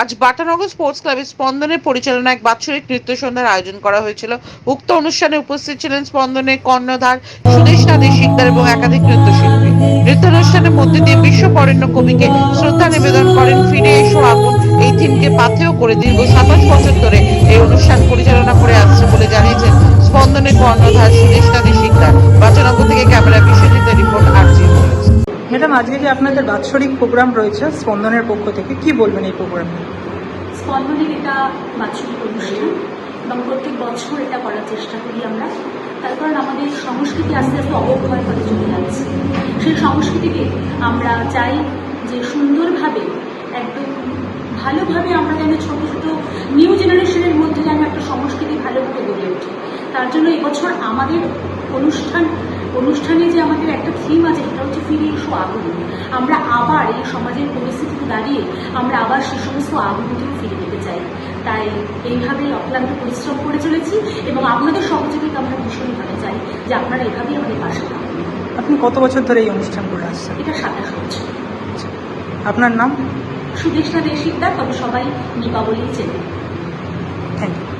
আজ বাটানগর স্পোর্টস ক্লাবের স্পন্দনের পরিচালনায় এক বাৎসরিক নৃত্য সন্ধ্যার আয়োজন করা হয়েছিল। উক্ত অনুষ্ঠানে উপস্থিত ছিলেন স্পন্দনের কর্ণধার সুদেশ নাদী শিকদার এবং একাধিক নৃত্যশিল্পী। নৃত্যানুষ্ঠানের মধ্যে দিয়ে বিশ্ব বরেণ্য কবিকে শ্রদ্ধা নিবেদন করেন ফিরে এসো আপন এই থিমকে পাথেয় করে দীর্ঘ সাতাশ বছর ধরে এই অনুষ্ঠান পরিচালনা করে আসছে বলে জানিয়েছেন স্পন্দনের কর্ণধার সুদেশ নাদী শিকদার বাটানগর থেকে ক্যামেরা বিশ্বজিতের ম্যাডাম, আজকে যে আপনাদের বাৎসরিক প্রোগ্রাম রয়েছে স্পন্দনের পক্ষ থেকে? কি বলবেন এই প্রোগ্রামে? স্পন্দনের এটা বাৎসরিক অনুষ্ঠান এবং প্রত্যেক বছর এটা করার চেষ্টা করি আমরা। তার কারণ আমাদের সংস্কৃতি আস্তে আস্তে অবক্ষয় করে চলে যাচ্ছে। সেই সংস্কৃতিকে আমরা চাই যে সুন্দরভাবে, একদম ভালোভাবে আমরা যেন ছোটো ছোটো নিউ জেনারেশনের মধ্যে যেন একটা সংস্কৃতি ভালোভাবে গড়ে ওঠে। তার জন্য এবছর আমাদের অনুষ্ঠান অনুষ্ঠানে যে আমাদের একটা থিম আছে সেটা হচ্ছে ফিরে এসো আগুন। আমরা আবার এই সমাজের পরিস্থিতিতে দাঁড়িয়ে আমরা আবার সে সমস্ত আগুনটিও ফিরে পেতে চাই। তাই এইভাবেই অক্লান্ত পরিশ্রম করে চলেছি এবং আপনাদের সহযোগিতা আমরা ভীষণভাবে চাই যে আপনারা এভাবেই আমাদের পাশে থাকুন। আপনি কত বছর ধরে এই অনুষ্ঠান করে আসছেন? এটা সাতাশ বছর। আপনার নাম? সুদেশনা দেশিকদার তবে সবাই নিপা বলেই চেনে থ্যাংক ইউ